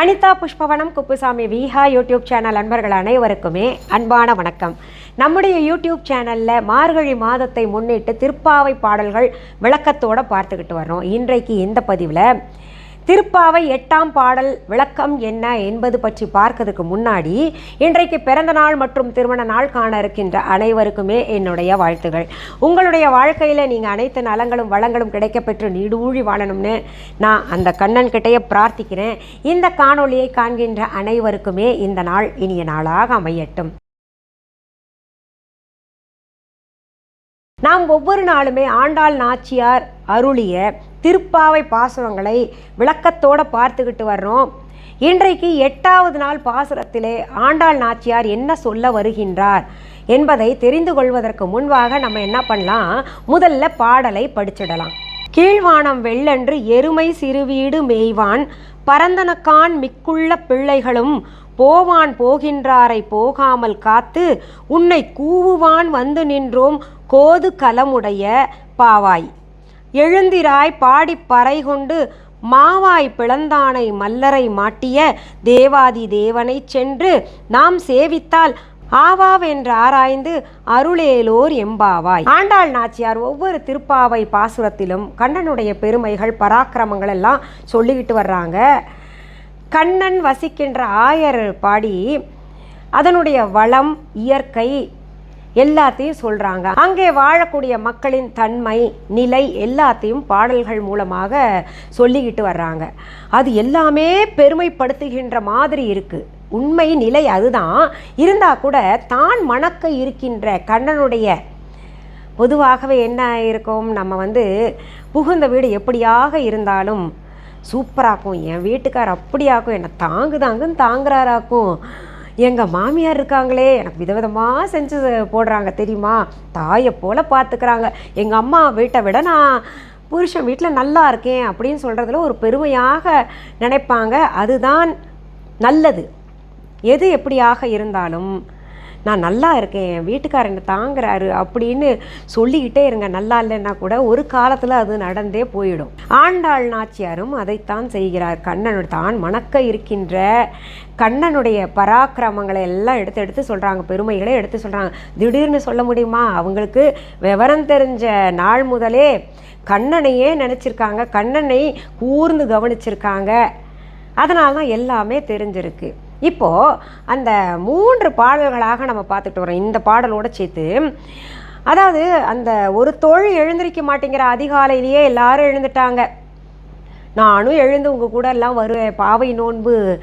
Anitha Pushpavanam Kuppusamy Viha YouTube channel அன்பர்கள் அனைவருக்குமே அன்பான வணக்கம். நம்முடைய யூடியூப் சேனலில் மார்கழி மாதத்தை முன்னிட்டு திருப்பாவை பாடல்கள் விளக்கத்தோடு பார்த்துக்கிட்டு வரோம் இன்றைக்கு இந்த பதிவில் திருப்பாவை எட்டாம் பாடல் விளக்கம் என்ன என்பது பற்றி பார்க்கறதுக்கு முன்னாடி இன்றைக்கு பிறந்த நாள் மற்றும் திருமண நாள் காண இருக்கின்ற அனைவருக்குமே என்னுடைய வாழ்த்துகள். உங்களுடைய வாழ்க்கையில் நீங்கள் அனைத்து நலங்களும் வளங்களும் கிடைக்கப்பெற்று நீடூழி வாழணும்னு நான் அந்த கண்ணன் கிட்டேயே பிரார்த்திக்கிறேன். இந்த காணொளியை காண்கின்ற அனைவருக்குமே இந்த நாள் இனிய நாளாக அமையட்டும். நாம் ஒவ்வொரு நாளுமே ஆண்டாள் நாச்சியார் அருளிய திருப்பாவை பாசுரங்களை விளக்கத்தோட பார்த்துக்கிட்டு வர்றோம். இன்றைக்கு எட்டாவது நாள் பாசுரத்திலே ஆண்டாள் நாச்சியார் என்ன சொல்ல வருகின்றார் என்பதை தெரிந்து கொள்வதற்கு முன்பாக நம்ம என்ன பண்ணலாம்? முதல்ல பாடலை படிச்சிடலாம். கீழ்வானம் வெள்ளென்று எருமை சிறுவீடு மேய்வான் பரந்தனக்கான் மிக்குள்ள பிள்ளைகளும் போவான் போகின்றாரை போகாமல் காத்து உன்னை கூவுவான் வந்து நின்றோம் கோது கலமுடைய பாவாய். எழுந்திராய் பாடிப் பறை கொண்டு மாவாய் பிளந்தானை மல்லரை மாட்டிய தேவாதி தேவனைச் சென்று நாம் சேவித்தால் ஆவாவென்று ஆராய்ந்து அருளேலோர் எம்பாவாய். ஆண்டாள் நாச்சியார் ஒவ்வொரு திருப்பாவை பாசுரத்திலும் கண்ணனுடைய பெருமைகள் பராக்கிரமங்கள் எல்லாம் சொல்லிக்கிட்டு வர்றாங்க. கண்ணன் வசிக்கின்ற ஆயர் பாடி அதனுடைய வளம் இயற்கை எல்லாத்தையும் சொல்கிறாங்க அங்கே வாழக்கூடிய மக்களின் தன்மை நிலை எல்லாத்தையும் பாடல்கள் மூலமாக சொல்லிக்கிட்டு வர்றாங்க. அது எல்லாமே பெருமைப்படுத்துகின்ற மாதிரி இருக்குது உண்மை நிலை அதுதான். இருந்தால் கூட தான் மணக்க இருக்கின்ற கண்ணனுடைய பொதுவாகவே என்ன இருக்கும்? நம்ம வந்து புகுந்த வீடு எப்படியாக இருந்தாலும் சூப்பராக்கும். என் வீட்டுக்கார் அப்படியாக்கும். என்னை தாங்கு தாங்குன்னு தாங்குறாராக்கும். எங்கள் மாமியார் இருக்காங்களே. எனக்கு விதவிதமாக செஞ்சு போடுறாங்க தெரியுமா? தாயை போல் பார்த்துக்கிறாங்க எங்கள் அம்மா வீட்டை விட நான் புருஷன் வீட்டில் நல்லா இருக்கேன் அப்படின்னு சொல்கிறதுல ஒரு பெருமையாக நினைப்பாங்க. அதுதான் நல்லது. எது எப்படியாக இருந்தாலும் நான் நல்லா இருக்கேன் என் வீட்டுக்காரர் என்னை தாங்குறாரு அப்படின்னு சொல்லிக்கிட்டே இருங்க. நல்லா இல்லைன்னா கூட ஒரு காலத்தில் அது நடந்தே போயிடும். ஆண்டாள் நாச்சியாரும் அதைத்தான் செய்கிறார். கண்ணனோட தான் மணக்க இருக்கின்ற கண்ணனுடைய பராக்கிரமங்களை எல்லாம் எடுத்து எடுத்து சொல்கிறாங்க பெருமைகளை எடுத்து சொல்கிறாங்க திடீர்னு சொல்ல முடியுமா? அவங்களுக்கு விவரம் தெரிஞ்ச நாள் முதலே கண்ணனையே நினச்சிருக்காங்க. கண்ணனை கூர்ந்து கவனிச்சிருக்காங்க. அதனால தான் எல்லாமே தெரிஞ்சிருக்கு. இப்போது அந்த மூன்று பாடல்களாக நம்ம பார்த்துட்டு வரோம். இந்த பாடலோடு சேர்த்து அதாவது அந்த ஒரு தோழி எழுந்திருக்க மாட்டேங்கிற அதிகாலையிலேயே எல்லாரும் எழுந்துட்டாங்க. நானும் எழுந்து உங்கள் கூட எல்லாம் வருவேன். பாவை நோன்பு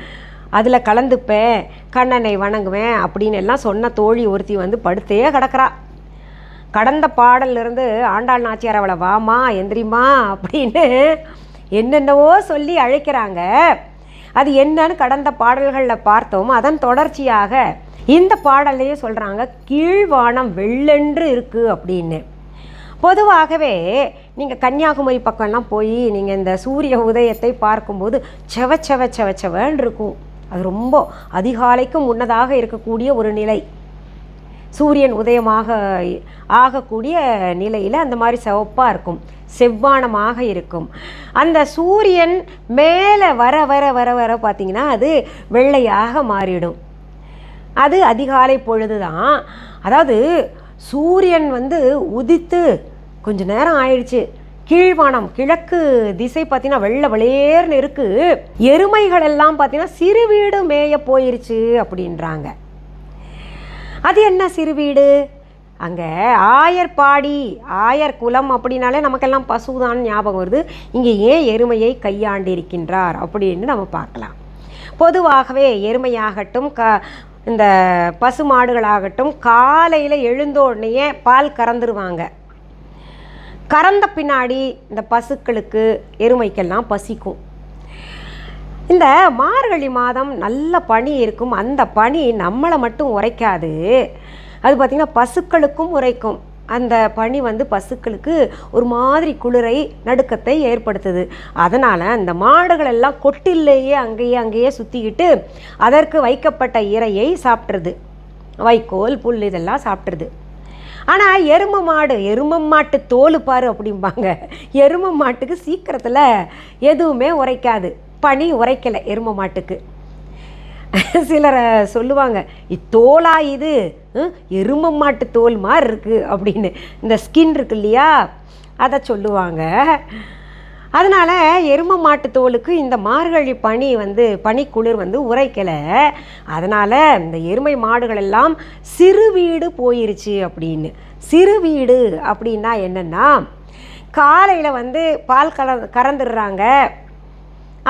அதில் கலந்துப்பேன். கண்ணனை வணங்குவேன் அப்படின்னு எல்லாம் சொன்ன தோழி ஒருத்தி வந்து படுத்தே கிடக்கிறா. கடந்த பாடல்லிருந்து ஆண்டாள் நாச்சியார் அவளை வாமா எந்திரிமா அப்படின்னு என்னென்னவோ சொல்லி அழைக்கிறாங்க. அது என்னன்னு கடந்த பாடல்களில் பார்த்தோம். அதன் தொடர்ச்சியாக இந்த பாடல்லையே சொல்கிறாங்க கீழ்வானம் வெள்ளென்று இருக்குது அப்படின்னு. பொதுவாகவே நீங்கள் கன்னியாகுமரி பக்கம்லாம் போய் நீங்கள் இந்த சூரிய உதயத்தை பார்க்கும்போது செவ செவ செவ செவன்னு இருக்கும். அது ரொம்ப அதிகாலைக்கும் முன்னதாக இருக்கக்கூடிய ஒரு நிலை. சூரியன் உதயமாக ஆகக்கூடிய நிலையில் அந்த மாதிரி சிவப்பாக இருக்கும். செவ்வானமாக இருக்கும். அந்த சூரியன் மேலே வர வர வர வர பார்த்திங்கன்னா அது வெள்ளையாக மாறிடும். அது அதிகாலை பொழுது தான் அதாவது சூரியன் வந்து உதித்து கொஞ்ச நேரம் ஆயிடுச்சு. கீழ்வானம் கிழக்கு திசை பார்த்தீங்கன்னா வெள்ளை வெளியேர்னு இருக்குது எருமைகள் எல்லாம் பார்த்தீங்கன்னா சிறு வீடு மேய போயிருச்சு அப்படின்றாங்க. அது என்ன சிறு வீடு? அங்கே ஆயர்பாடி ஆயர் குலம் அப்படின்னாலே நமக்கெல்லாம் பசுதான் ஞாபகம் வருது. இங்கே ஏன் எருமையை கையாண்டிருக்கின்றார் அப்படின்னு நம்ம பார்க்கலாம். பொதுவாகவே எருமையாகட்டும் க இந்த பசு மாடுகளாகட்டும் காலையில் எழுந்தோடனேயே பால் கறந்துருவாங்க. கறந்த பின்னாடி இந்த பசுக்களுக்கு எருமைக்கெல்லாம் பசிக்கும். இந்த மார்கழி மாதம் நல்ல பனி இருக்கும். அந்த பனி நம்மளை மட்டும் உரைக்காது. அது பார்த்திங்கன்னா பசுக்களுக்கும் உரைக்கும். அந்த பனி வந்து பசுக்களுக்கு ஒரு மாதிரி குளிரை நடுக்கத்தை ஏற்படுத்துது. அதனால் அந்த மாடுகள் எல்லாம் கொட்டிலேயே அங்கேயே அங்கேயே சுற்றிக்கிட்டு அதற்கு வைக்கப்பட்ட இரையை சாப்பிட்றது. வைக்கோல் புல் இதெல்லாம் சாப்பிட்றது. ஆனால் எரும மாடு எரும மாட்டு தோல் பாரு அப்படிம்பாங்க. எரும மாட்டுக்கு சீக்கிரத்தில் எதுவுமே உரைக்காது. பனி உரைக்கலை எரும மாட்டுக்கு. சிலரை சொல்லுவாங்க இத்தோலா இது எரும மாட்டு தோல் மாதிரி இருக்குது அப்படின்னு. இந்த ஸ்கின் இருக்கு இல்லையா? அதை சொல்லுவாங்க. அதனால் எரும மாட்டு தோலுக்கு இந்த மார்கழி பனி வந்து பனிக்குளிர் வந்து உரைக்கலை. அதனால் இந்த எருமை மாடுகள் எல்லாம் சிறு வீடு போயிருச்சு அப்படின்னு. சிறு வீடு அப்படின்னா என்னென்னா காலையில் வந்து பால் கல கறந்துடுறாங்க.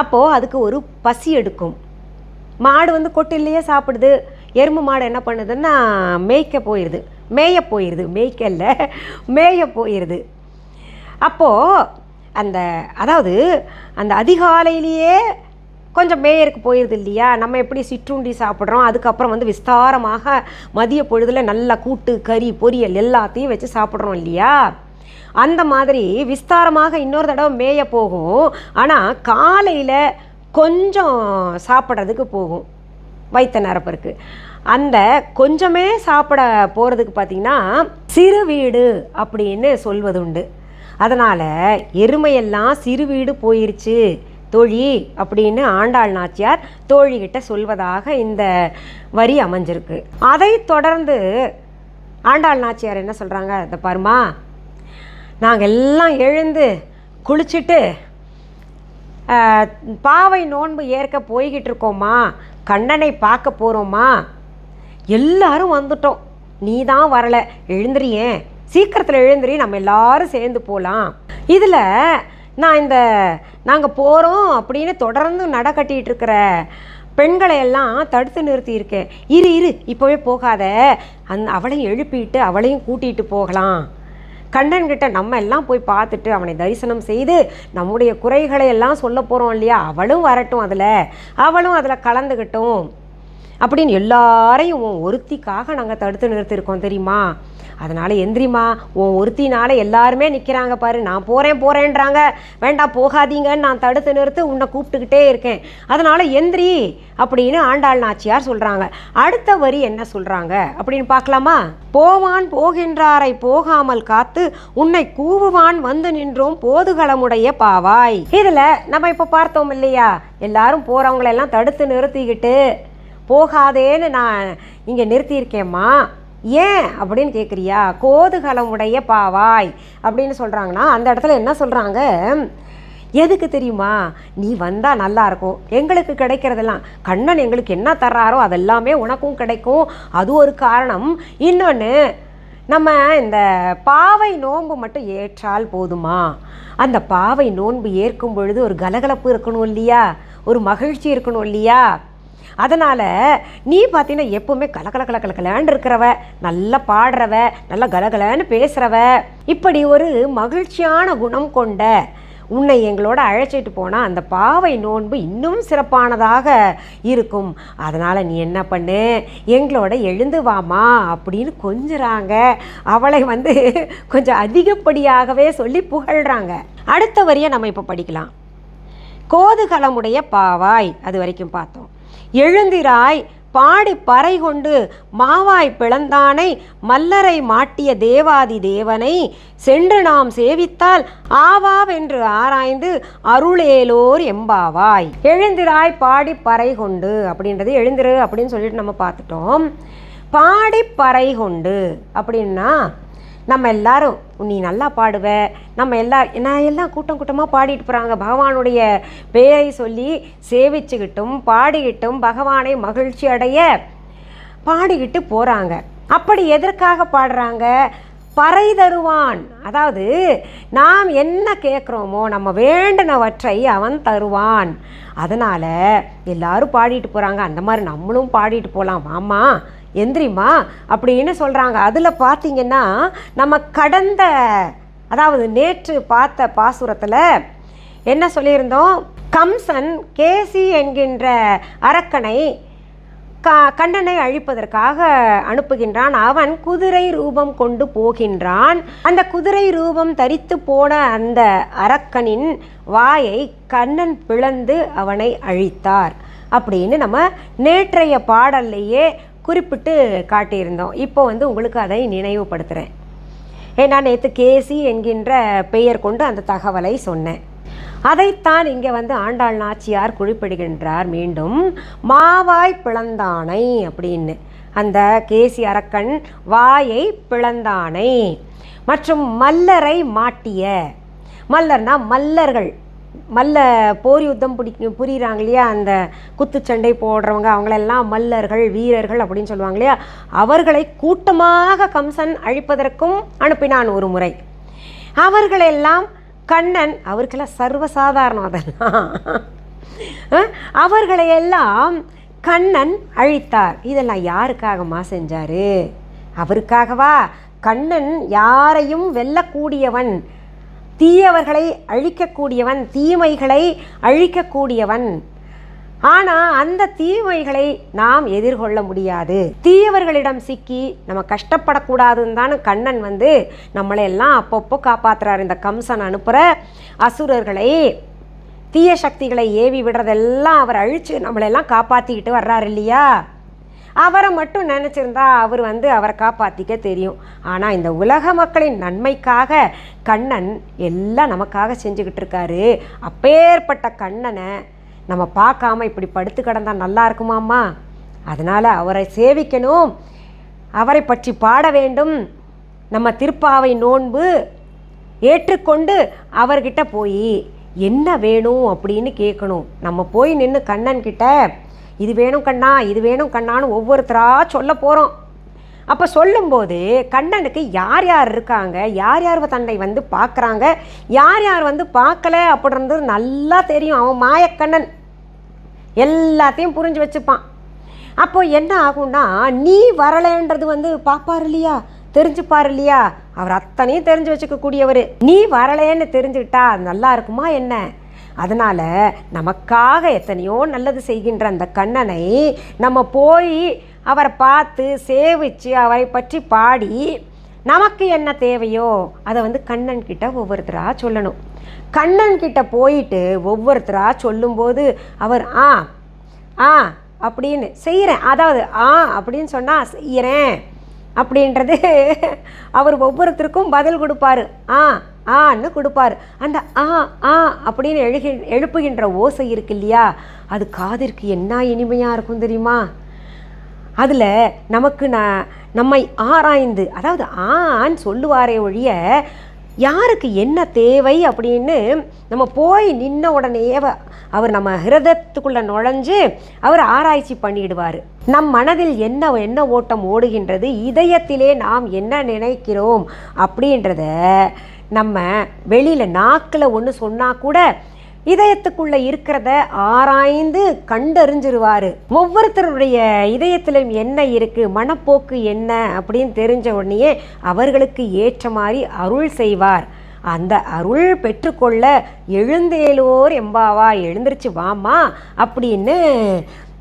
அப்போது அதுக்கு ஒரு பசி எடுக்கும். மாடு வந்து கொட்டிலேயே சாப்பிடுது. எருமை மாடு என்ன பண்ணுதுன்னா மேய்க்க போயிடுது மேய போயிடுது மேய்க்கல்ல. மேய போயிடுது அப்போது அந்த அதாவது அந்த அதிகாலையிலேயே கொஞ்சம் மேயருக்கு போயிடுது இல்லையா? நம்ம எப்படி சிற்றுண்டி சாப்பிட்றோம்? அதுக்கப்புறம் வந்து விஸ்தாரமாக மதிய பொழுதில் நல்லா கூட்டு கறி பொரியல் எல்லாத்தையும் வச்சு சாப்பிட்றோம் இல்லையா? அந்த மாதிரி விஸ்தாரமாக இன்னொரு தடவை மேய போகும். ஆனால் காலையில் கொஞ்சம் சாப்பிட்றதுக்கு போகும். வைத்த நரப்பருக்கு அந்த கொஞ்சமே சாப்பிட போகிறதுக்கு பார்த்திங்கன்னா சிறு வீடு அப்படின்னு சொல்வது உண்டு. அதனால் எருமையெல்லாம் சிறு வீடு போயிருச்சு தோழி அப்படின்னு ஆண்டாள் நாச்சியார் தோழிகிட்ட சொல்வதாக இந்த வரி அமைஞ்சிருக்கு. அதை தொடர்ந்து ஆண்டாள் நாச்சியார் என்ன சொல்கிறாங்க இந்த பாருமா? நாங்கள் எல்லாம் எழுந்து குளிச்சுட்டு பாவை நோன்பு ஏற்க போய்கிட்டு இருக்கோம்மா. கண்ணனை பார்க்க போகிறோமா எல்லாரும் வந்துட்டோம். நீ தான் வரலை. எழுந்துறியேன் சீக்கிரத்தில் எழுந்துரி. நம்ம எல்லாரும் சேர்ந்து போகலாம் இதில் நான் இந்த நாங்கள் போகிறோம் அப்படின்னு தொடர்ந்து நட கட்டிகிட்டு இருக்கிற பெண்களை எல்லாம் தடுத்து நிறுத்தியிருக்கேன் இரு இரு. இப்போவே போகாத. அந் அவளையும் எழுப்பிட்டு அவளையும் கூட்டிகிட்டு போகலாம். கண்ணன் கிட்ட நம்ம எல்லாம் போய் பார்த்துட்டு அவனை தரிசனம் செய்து நம்முடைய குறைகளை எல்லாம் சொல்ல போகிறோம் இல்லையா? அவளும் வரட்டும் அதில். அவளும் அதில் கலந்துக்கிட்டும் அப்படின்னு எல்லாரையும் உன் ஒருத்திக்காக நாங்கள் தடுத்து நிறுத்திருக்கோம் தெரியுமா? அதனால் எந்திரிமா உன் ஒருத்தினால எல்லாருமே நிற்கிறாங்க பாரு. நான் போகிறேன் போகிறேன்றாங்க வேண்டாம் போகாதீங்கன்னு நான் தடுத்து நிறுத்து உன்னை கூப்பிட்டுக்கிட்டே இருக்கேன். அதனால் எந்திரி அப்படின்னு ஆண்டாள் நாச்சியார் சொல்கிறாங்க அடுத்த வரி என்ன சொல்கிறாங்க அப்படின்னு பார்க்கலாமா? போவான் போகின்றாரை போகாமல் காத்து உன்னை கூவுவான் வந்து நின்றோம் போதுகளமுடைய பாவாய். இதில் நம்ம இப்போ பார்த்தோம் இல்லையா? எல்லாரும் போகிறவங்களெல்லாம் தடுத்து நிறுத்திக்கிட்டு போகாதேன்னு நான் இங்கே நிறுத்தியிருக்கேம்மா. ஏன் அப்படின்னு கேட்குறியா கோதுகலமுடைய பாவாய் அப்படின்னு சொல்கிறாங்கன்னா அந்த இடத்துல என்ன சொல்கிறாங்க எதுக்கு தெரியுமா? நீ வந்தால் நல்லாயிருக்கும் எங்களுக்கு கிடைக்கிறதெல்லாம் கண்ணன் எங்களுக்கு என்ன தர்றாரோ அதெல்லாமே உனக்கும் கிடைக்கும். அது ஒரு காரணம். இன்னொன்று நம்ம இந்த பாவை நோன்பு மட்டும் ஏற்றால் போதுமா? அந்த பாவை நோன்பு ஏற்கும் பொழுது ஒரு கலகலப்பு இருக்கணும் இல்லையா? ஒரு மகிழ்ச்சி இருக்கணும் இல்லையா? அதனால் நீ பார்த்தீங்கன்னா எப்போவுமே கலகல கல கலகலன்னு இருக்கிறவ நல்லா பாடுறவ நல்லா கலகலன்னு பேசுகிறவ இப்படி ஒரு மகிழ்ச்சியான குணம் கொண்ட உன்னை எங்களோட அழைச்சிட்டு போனால் அந்த பாவை நோன்பு இன்னும் சிறப்பானதாக இருக்கும். அதனால் நீ என்ன பண்ணு? எங்களோட எழுந்து வாமா அப்படின்னு கொஞ்சுறாங்க. அவளை வந்து கொஞ்சம் அதிகப்படியாகவே சொல்லி புகழ்கிறாங்க அடுத்த வரியை நம்ம இப்போ படிக்கலாம். கோதுகலமுடைய பாவாய் அது வரைக்கும் பார்த்தோம். எழுந்திராய் பாடி பறை கொண்டு மாவாய் பிளந்தானை மல்லரை மாட்டிய தேவாதி தேவனை சென்று நாம் சேவித்தால் ஆவாவென்று ஆராய்ந்து அருளேலோர் எம்பாவாய். எழுந்திராய் பாடி பறை கொண்டு அப்படின்றது எழுந்திரு அப்படின்னு சொல்லிட்டு நம்ம பார்த்துட்டோம். பாடி பறை கொண்டு அப்படின்னா நம்ம எல்லாரும் நீ நல்லா பாடுவ. நம்ம எல்லா நான் எல்லாம் கூட்டம் கூட்டமாக பாடிட்டு போகிறாங்க பகவானுடைய பெயரை சொல்லி சேவிச்சுக்கிட்டும் பாடிக்கிட்டும் பகவானை மகிழ்ச்சி அடைய பாடிக்கிட்டு போகிறாங்க அப்படி எதற்காக பாடுறாங்க? பறை தருவான். அதாவது நாம் என்ன கேட்குறோமோ நம்ம வேண்டினவற்றை அவன் தருவான். அதனால் எல்லாரும் பாடிட்டு போகிறாங்க அந்த மாதிரி நம்மளும் பாடிட்டு போகலாம் ஆமாம் எந்திரிமா அப்படின்னு சொல்கிறாங்க அதில் பார்த்தீங்கன்னா நம்ம கடந்த அதாவது நேற்று பார்த்த பாசுரத்தில் என்ன சொல்லியிருந்தோம்? கம்சன் கேசி என்கின்ற அரக்கனை க கண்ணனை அழிப்பதற்காக அனுப்புகின்றான். அவன் குதிரை ரூபம் கொண்டு போகின்றான். அந்த குதிரை ரூபம் தரித்து போன அந்த அரக்கனின் வாயை கண்ணன் பிளந்து அவனை அழித்தார். அப்படின்னு நம்ம நேற்றைய பாடல்லையே குறிப்பிட்டு காட்டியிருந்தோம். இப்போ வந்து உங்களுக்கு அதை நினைவுபடுத்துகிறேன் ஏன்னா நேற்று கேசி என்கின்ற பெயர் கொண்டு அந்த தகவலை சொன்னேன். அதைத்தான் இங்கே வந்து ஆண்டாள் நாச்சியார் குறிப்பிடுகின்றார் மீண்டும். மாவாய் பிளந்தானை அப்படின்னு. அந்த கேசி அரக்கன் வாயை பிளந்தானை. மற்றும் மல்லரை மாட்டிய. மல்லர்னா மல்லர்கள். மல்ல போர் யுத்தம் பிடிக்க புரியுறாங்க இல்லையா? அந்த குத்துச்சண்டை போடுறவங்க அவங்களெல்லாம் மல்லர்கள் வீரர்கள் அப்படின்னு சொல்லுவாங்க இல்லையா? அவர்களை கூட்டமாக கம்சன் அழிப்பதற்கும் அனுப்பினான் ஒரு முறை. அவர்களெல்லாம் கண்ணன் அவருக்கெல்லாம் சர்வசாதாரணம் அதெல்லாம். அவர்களையெல்லாம் கண்ணன் அழித்தார். இதெல்லாம் யாருக்காகமா செஞ்சாரு? அவருக்காகவா? கண்ணன் யாரையும் வெல்லக்கூடியவன் தீயவர்களை அழிக்கக்கூடியவன் தீமைகளை அழிக்கக்கூடியவன். ஆனால் அந்த தீமைகளை நாம் எதிர்கொள்ள முடியாது. தீயவர்களிடம் சிக்கி நம்ம கஷ்டப்படக்கூடாதுன்னு தான் கண்ணன் வந்து நம்மளை எல்லாம் அப்பப்போ காப்பாத்துறாரு. இந்த கம்சன் அனுப்புகிற அசுரர்களை தீய சக்திகளை ஏவி விடுறதெல்லாம் அவர் அழித்து நம்மளெல்லாம் காப்பாற்றிக்கிட்டு வர்றாரு இல்லையா? அவரை மட்டும் நினச்சிருந்தா அவர் வந்து அவரை காப்பாற்றிக்க தெரியும். ஆனால் இந்த உலக மக்களின் நன்மைக்காக கண்ணன் எல்லாம் நமக்காக செஞ்சுக்கிட்டு இருக்காரு. அப்பேற்பட்ட கண்ணனை நம்ம பார்க்காம இப்படி படுத்து கிடந்தால் நல்லா இருக்குமாம்மா? அதனால் அவரை சேவிக்கணும். அவரை பற்றி பாட வேண்டும். நம்ம திருப்பாவை நோன்பு ஏற்றுக்கொண்டு அவர்கிட்ட போய் என்ன வேணும்? அப்படின்னு கேட்கணும் நம்ம போய் நின்று கண்ணன்கிட்ட இது வேணும் கண்ணா இது வேணும் கண்ணான்னு ஒவ்வொருத்தரா சொல்ல போகிறோம் அப்போ சொல்லும்போது கண்ணனுக்கு யார் யார் இருக்காங்க யார் யார் தன்னை வந்து பார்க்குறாங்க யார் யார் வந்து பார்க்கல அப்படின்றது நல்லா தெரியும். அவன் மாயக்கண்ணன். எல்லாத்தையும் புரிஞ்சு வச்சுப்பான். அப்போ என்ன ஆகும்னா நீ வரலைன்றது வந்து பார்ப்பார் இல்லையா? தெரிஞ்சுப்பார் இல்லையா? அவர் அத்தனையும் தெரிஞ்சு வச்சுக்கக்கூடியவர். நீ வரலேன்னு தெரிஞ்சுக்கிட்டா நல்லா இருக்குமா என்ன? அதனால் நமக்காக எத்தனையோ நல்லது செய்கின்ற அந்த கண்ணனை நம்ம போய் அவரை பார்த்து சேவிச்சு அவரை பற்றி பாடி நமக்கு என்ன தேவையோ அதை வந்து கண்ணன் கிட்ட ஒவ்வொருத்தராக சொல்லணும். கண்ணன் கிட்ட போயிட்டு ஒவ்வொருத்தராக சொல்லும்போது அவர் ஆ ஆ அப்படின்னு செய்கிறேன் அதாவது ஆ அப்படின்னு சொன்னால் செய்கிறேன் அப்படின்றது அவர் ஒவ்வொருத்தருக்கும் பதில் கொடுப்பாரு. ஆ ஆன்னு கொடுப்பார். அந்த ஆ ஆ அப்படின்னு எழுகி எழுப்புகின்ற ஓசை இருக்கு இல்லையா? அது காதிற்கு என்ன இனிமையாக இருக்கும் தெரியுமா? அதில் நமக்கு நான் நம்மை ஆராய்ந்து அதாவது ஆன்னு சொல்லுவாரே ஒழிய யாருக்கு என்ன தேவை அப்படின்னு நம்ம போய் நின்ன உடனேயே அவர் நம்ம ஹிரதத்துக்குள்ளே நுழைஞ்சு அவர் ஆராய்ச்சி பண்ணிடுவார். நம் மனதில் என்ன என்ன ஓட்டம் ஓடுகின்றது? இதயத்திலே நாம் என்ன நினைக்கிறோம்? அப்படின்றத நம்ம வெளியில் நாக்கில் ஒன்று சொன்னால் கூட இதயத்துக்குள்ளே இருக்கிறத ஆராய்ந்து கண்டறிஞ்சிருவார். ஒவ்வொருத்தருடைய இதயத்திலும் என்ன இருக்குது மனப்போக்கு என்ன அப்படின்னு தெரிஞ்ச உடனேயே அவர்களுக்கு ஏற்ற மாதிரி அருள் செய்வார். அந்த அருள் பெற்றுக்கொள்ள எழுந்தேலோர் எம்பாவா எழுந்திருச்சு வாமா அப்படின்னு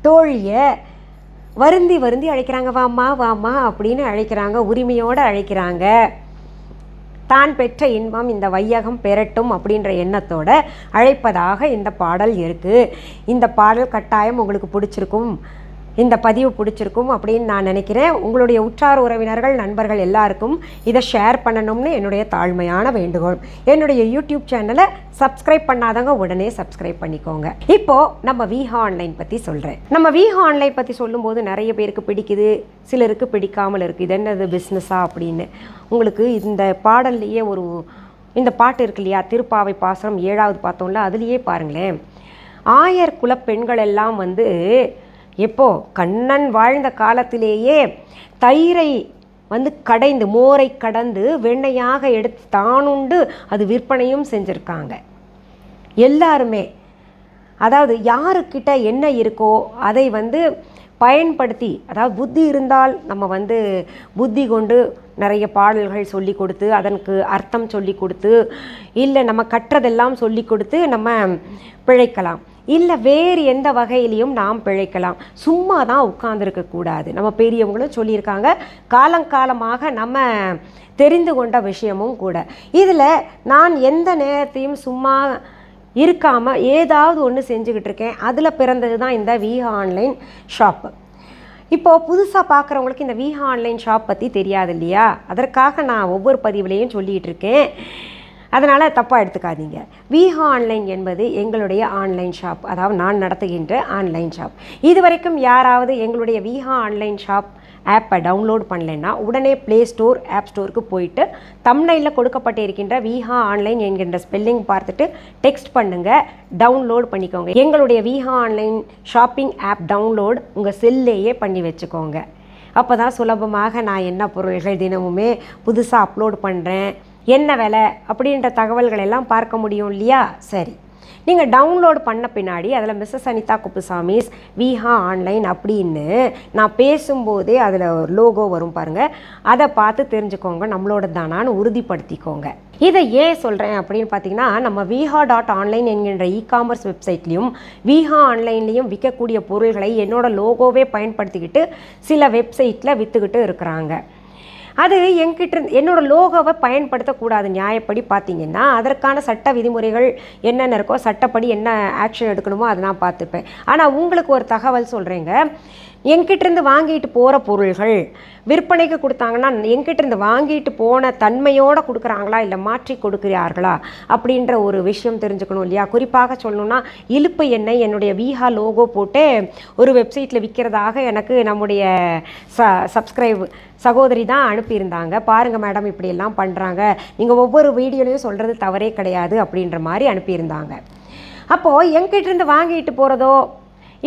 தோழிய வருந்தி வருந்தி அழைக்கிறாங்க. வாமா வாமா அப்படின்னு அழைக்கிறாங்க உரிமையோடு அழைக்கிறாங்க. தான் பெற்ற இன்பம் இந்த வையகம் பெறட்டும் அப்படின்ற எண்ணத்தோட அழைப்பதாக இந்த பாடல் இருக்குது இந்த பாடல் கட்டாயம் உங்களுக்கு பிடிச்சிருக்கும். இந்த பதிவு பிடிச்சிருக்கும் அப்படின்னு நான் நினைக்கிறேன். உங்களுடைய உற்றார் உறவினர்கள் நண்பர்கள் எல்லாருக்கும் இதை ஷேர் பண்ணணும்னு என்னுடைய தாழ்மையான வேண்டுகோள். என்னுடைய யூடியூப் சேனலை சப்ஸ்கிரைப் பண்ணாதவங்க உடனே சப்ஸ்கிரைப் பண்ணிக்கோங்க. இப்போ நம்ம விஹா ஆன்லைன் பற்றி சொல்கிறேன் நம்ம விஹா ஆன்லைன் பற்றி சொல்லும்போது நிறைய பேருக்கு பிடிக்குது சிலருக்கு பிடிக்காமல் இருக்குது. இது என்னது பிஸ்னஸா அப்படின்னு. உங்களுக்கு இந்த பாடல்லையே ஒரு இந்த பாட்டு இருக்கு இல்லையா? திருப்பாவை பாசனம் ஏழாவது பார்த்தோம்ல அதுலேயே பாருங்களேன். ஆயர் குல பெண்கள் எல்லாம் வந்து எப்போ கண்ணன் வாழ்ந்த காலத்திலேயே தயிரை வந்து கடைந்து மோரை கடந்து வெண்ணையாக எடுத்து தானுண்டு அது விற்பனையும் செஞ்சுருக்காங்க. எல்லாருமே அதாவது யாருக்கிட்ட என்ன இருக்கோ அதை வந்து பயன்படுத்தி அதாவது புத்தி இருந்தால் நம்ம வந்து புத்தி கொண்டு நிறைய பாடல்கள் சொல்லி கொடுத்து அதற்கு அர்த்தம் சொல்லி கொடுத்து இல்லை நம்ம கற்றதெல்லாம் சொல்லி கொடுத்து நம்ம பிழைக்கலாம். இல்லை வேறு எந்த வகையிலையும் நாம் பிழைக்கலாம். சும்மா தான் உட்கார்ந்துருக்க கூடாது. நம்ம பெரியவங்களும் சொல்லியிருக்காங்க. காலங்காலமாக நம்ம தெரிந்து கொண்ட விஷயமும் கூட. இதில் நான் எந்த நேரத்தையும் சும்மா இருக்காமல் ஏதாவது ஒன்று செஞ்சுக்கிட்டு இருக்கேன். அதில் பிறந்தது தான் இந்த விஹா ஆன்லைன் ஷாப்பு இப்போது புதுசாக பார்க்குறவங்களுக்கு இந்த விஹா ஆன்லைன் ஷாப் பற்றி தெரியாது இல்லையா? அதற்காக நான் ஒவ்வொரு பதிவுலேயும் சொல்லிகிட்டு இருக்கேன். அதனால் தப்பாக எடுத்துக்காதீங்க. விஹா ஆன்லைன் என்பது எங்களுடைய ஆன்லைன் ஷாப். அதாவது நான் நடத்துகின்ற ஆன்லைன் ஷாப். இதுவரைக்கும் யாராவது எங்களுடைய விஹா ஆன்லைன் ஷாப் ஆப்பை டவுன்லோட் பண்ணலைன்னா உடனே ப்ளே ஸ்டோர் ஆப் ஸ்டோருக்கு போயிட்டு தம்னையில் கொடுக்கப்பட்டிருக்கின்ற விஹா ஆன்லைன் என்கின்ற ஸ்பெல்லிங் பார்த்துட்டு டெக்ஸ்ட் பண்ணுங்கள் டவுன்லோட் பண்ணிக்கோங்க. எங்களுடைய Viha online shopping app download உங்கள் செல்லையே பண்ணி வச்சுக்கோங்க. அப்போ தான் சுலபமாக நான் என்ன பொருள்கள் தினமுமே புதுசாக அப்லோட் பண்ணுறேன் என்ன விலை அப்படின்ற தகவல்கள் எல்லாம் பார்க்க முடியும் இல்லையா? சரி. நீங்கள் டவுன்லோட் பண்ண பின்னாடி அதில் மிஸ்ஸஸ் அனிதா குப்புசாமிஸ் விஹா ஆன்லைன் அப்படின்னு நான் பேசும்போதே அதில் ஒரு லோகோ வரும் பாருங்கள் அதை பார்த்து தெரிஞ்சுக்கோங்க. நம்மளோட தானான்னு உறுதிப்படுத்திக்கோங்க. இதை ஏன் சொல்கிறேன் அப்படின்னு பார்த்தீங்கன்னா நம்ம விஹா டாட் ஆன்லைன் என்கின்ற இ காமர்ஸ் வெப்சைட்லேயும் விஹா ஆன்லைன்லேயும் விற்கக்கூடிய பொருள்களை என்னோட லோகோவே பயன்படுத்திக்கிட்டு சில வெப்சைட்டில் விற்றுக்கிட்டு இருக்கிறாங்க. அது என்கிட்ட என்னோடய என்னோட லோகோவை பயன்படுத்தக்கூடாது. நியாயப்படி பார்த்தீங்கன்னா அதற்கான சட்ட விதிமுறைகள் என்னென்ன இருக்கோ சட்டப்படி என்ன ஆக்ஷன் எடுக்கணுமோ அதை நான் பார்த்துப்பேன். ஆனால் உங்களுக்கு ஒரு தகவல் சொல்கிறேங்க என்கிட்டேருந்து வாங்கிட்டு போகிற பொருள்கள் விற்பனைக்கு கொடுத்தாங்கன்னா என்கிட்டேருந்து வாங்கிட்டு போன தன்மையோடு கொடுக்குறாங்களா இல்லை மாற்றி கொடுக்குறார்களா அப்படின்ற ஒரு விஷயம் தெரிஞ்சுக்கணும் இல்லையா? குறிப்பாக சொல்லணும்னா இழுப்பு எண்ணெய் என்னுடைய விஹா லோகோ போட்டு ஒரு வெப்சைட்டில் விற்கிறதாக எனக்கு நம்முடைய ச சப்ஸ்கிரைப் சகோதரி தான் அனுப்பியிருந்தாங்க. பாருங்கள் மேடம் இப்படியெல்லாம் பண்ணுறாங்க நீங்கள் ஒவ்வொரு வீடியோலையும் சொல்கிறது தவறே கிடையாது அப்படின்ற மாதிரி அனுப்பியிருந்தாங்க. அப்போது என்கிட்டேருந்து வாங்கிட்டு போகிறதோ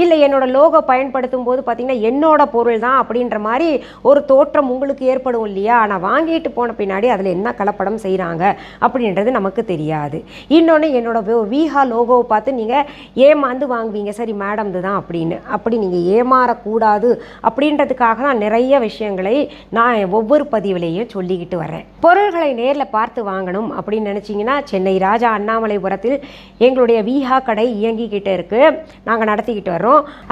இல்லை என்னோட லோகோ பயன்படுத்தும் போது பார்த்தீங்கன்னா என்னோட பொருள் தான் அப்படின்ற மாதிரி ஒரு தோற்றம் உங்களுக்கு ஏற்படும் இல்லையா? ஆனால் வாங்கிட்டு போன பின்னாடி அதில் என்ன கலப்படம் செய்கிறாங்க அப்படின்றது நமக்கு தெரியாது. இன்னொன்று என்னோட விஹா லோகோவை பார்த்து நீங்கள் ஏமாந்து வாங்குவீங்க. சரி மேடம் தான் அப்படின்னு. அப்படி நீங்கள் ஏமாறக்கூடாது அப்படின்றதுக்காக தான் நிறைய விஷயங்களை நான் ஒவ்வொரு பதிவிலையும் சொல்லிக்கிட்டு வரேன். பொருள்களை நேரில் பார்த்து வாங்கணும் அப்படின்னு நினச்சிங்கன்னா சென்னை ராஜா அண்ணாமலைபுரத்தில் எங்களுடைய விஹா கடை இயங்கிக்கிட்டு இருக்குது நாங்கள் நடத்திக்கிட்டு வரோம்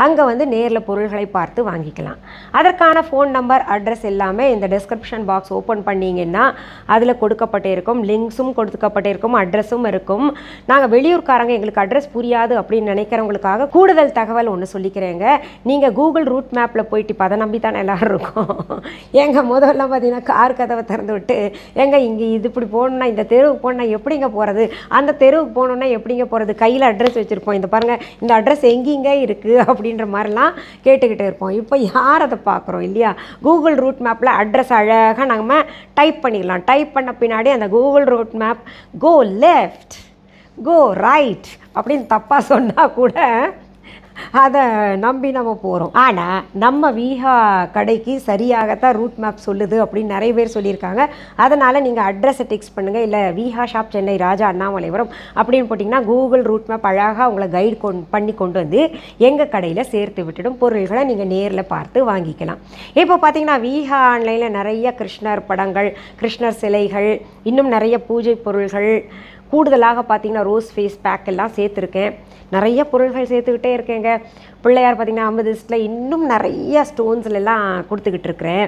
அங்கே வந்து நேரில் பொருள்களை பார்த்து வாங்கிக்கலாம். அதற்கான ஃபோன் நம்பர் அட்ரஸ் எல்லாமே இந்த டிஸ்கிரிப்ஷன் பாக்ஸ் ஓப்பன் பண்ணிங்கன்னா அதில் கொடுக்கப்பட்டிருக்கும். லிங்க்ஸும் கொடுக்கப்பட்டிருக்கும். அட்ரஸும் இருக்கும். நாங்கள் வெளியூர்காரங்க எங்களுக்கு அட்ரஸ் புரியாது அப்படின்னு நினைக்கிறவங்களுக்காக கூடுதல் தகவல் ஒன்று சொல்லிக்கிறேங்க. நீங்கள் கூகுள் ரூட் மேப்பில் போயிட்டு இப்போ அதை நம்பி தானே எல்லோரும் இருக்கும். எங்கள் முதல்ல பார்த்தீங்கன்னா கார் கதவை திறந்து விட்டு எங்கே இங்கே இது இப்படி போகணுன்னா இந்த தெருவுக்கு போகணுன்னா எப்படிங்க போகிறது அந்த தெருவுக்கு போகணுன்னா எப்படிங்க போகிறது கையில் அட்ரஸ் வச்சுருப்போம். இந்த பாருங்கள் இந்த அட்ரஸ் எங்கேங்க இருக்குது அப்படின்ற மாதிரிலாம் கேட்டுக்கிட்டு இருப்போம். இப்போ யார் அதை பார்க்குறோம் இல்லையா? கூகுள் ரூட் மேப்பில் அட்ரஸ் அழகாக நம்ம டைப் பண்ணிடலாம். டைப் பண்ண பின்னாடி அந்த Google route map go left go right அப்படின்னு தப்பாக சொன்னால் கூட அதை நம்பி நம்ம போகிறோம் ஆனால் நம்ம வீஹா கடைக்கு சரியாகத்தான் ரூட் மேப் சொல்லுது அப்படின்னு நிறைய பேர் சொல்லியிருக்காங்க. அதனால் நீங்கள் அட்ரஸை டெக்ஸ்ட் பண்ணுங்கள் இல்லை வீஹா ஷாப் சென்னை ராஜா அண்ணாமலைபுரம் அப்படின்னு போட்டிங்கன்னா கூகுள் ரூட் மேப் அழகாக உங்களை கைடு கொண் பண்ணி கொண்டு வந்து எங்கள் கடையில் சேர்த்து விட்டுடும். பொருள்களை நீங்கள் நேரில் பார்த்து வாங்கிக்கலாம். இப்போ பார்த்தீங்கன்னா வீஹா ஆன்லைனில் நிறைய கிருஷ்ணர் படங்கள் கிருஷ்ணர் சிலைகள் இன்னும் நிறைய பூஜை பொருள்கள் கூடுதலாக பார்த்தீங்கன்னா ரோஸ் ஃபேஸ் பேக் எல்லாம் சேர்த்துருக்கேன். நிறைய பொருள்கள் சேர்த்துக்கிட்டே இருக்கேங்க. பிள்ளையார் பார்த்தீங்கன்னா லிஸ்ட்டில் இன்னும் நிறைய ஸ்டோன்ஸ்ல எல்லாம் கொடுத்துக்கிட்டு இருக்கிறேன்.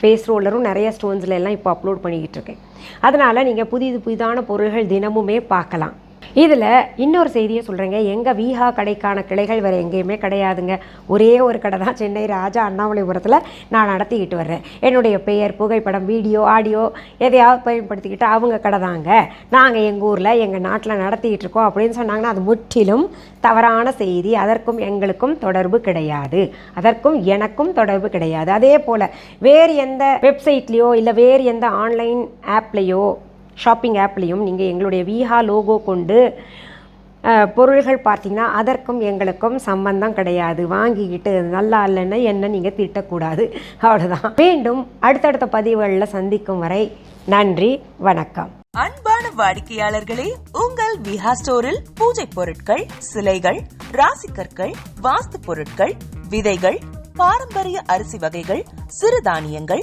ஃபேஸ் ரோலரும் நிறைய ஸ்டோன்ஸ்ல எல்லாம் இப்போ அப்லோட் பண்ணிக்கிட்டு இருக்கேன். அதனால் நீங்கள் புதிது புதிதான பொருள்கள் தினமுமே பார்க்கலாம். இதில் இன்னொரு செய்தியை சொல்கிறேங்க எங்கள் வீஹா கடைக்கான கிளைகள் வேறு எங்கேயுமே கிடையாதுங்க. ஒரே ஒரு கடை தான். சென்னை ராஜா அண்ணாமலைபுரத்தில் நான் நடத்திக்கிட்டு வர்றேன். என்னுடைய பெயர் புகைப்படம் வீடியோ ஆடியோ எதையாவது பயன்படுத்திக்கிட்டு அவங்க கடை தாங்க. நாங்கள் எங்கள் ஊரில் எங்கள் நாட்டில் நடத்திக்கிட்டு இருக்கோம் அப்படின்னு சொன்னாங்கன்னா அது முற்றிலும் தவறான செய்தி. அதற்கும் எங்களுக்கும் தொடர்பு கிடையாது. அதற்கும் எனக்கும் தொடர்பு கிடையாது. அதே போல் வேறு எந்த வெப்சைட்லேயோ இல்லை வேறு எந்த ஆன்லைன் ஆப்லேயோ ஷாப்பிங் ஆப்லேயும் நீங்கள் எங்களுடைய விஹா லோகோ கொண்டு பொருள்கள் பார்த்தீங்கன்னா அதற்கும் எங்களுக்கும் சம்பந்தம் கிடையாது. வாங்கிக்கிட்டு நல்லா இல்லைன்னு என்ன நீங்கள் திட்டக்கூடாது. அவ்வளோதான் மீண்டும் அடுத்தடுத்த பதிவுகளில் சந்திக்கும் வரை நன்றி வணக்கம். அன்பான வாடிக்கையாளர்களே உங்கள் விஹா ஸ்டோரில் பூஜை பொருட்கள் சிலைகள் ராசிக்கற்கள் வாஸ்து பொருட்கள் விதைகள் பாரம்பரிய அரிசி வகைகள் சிறுதானியங்கள்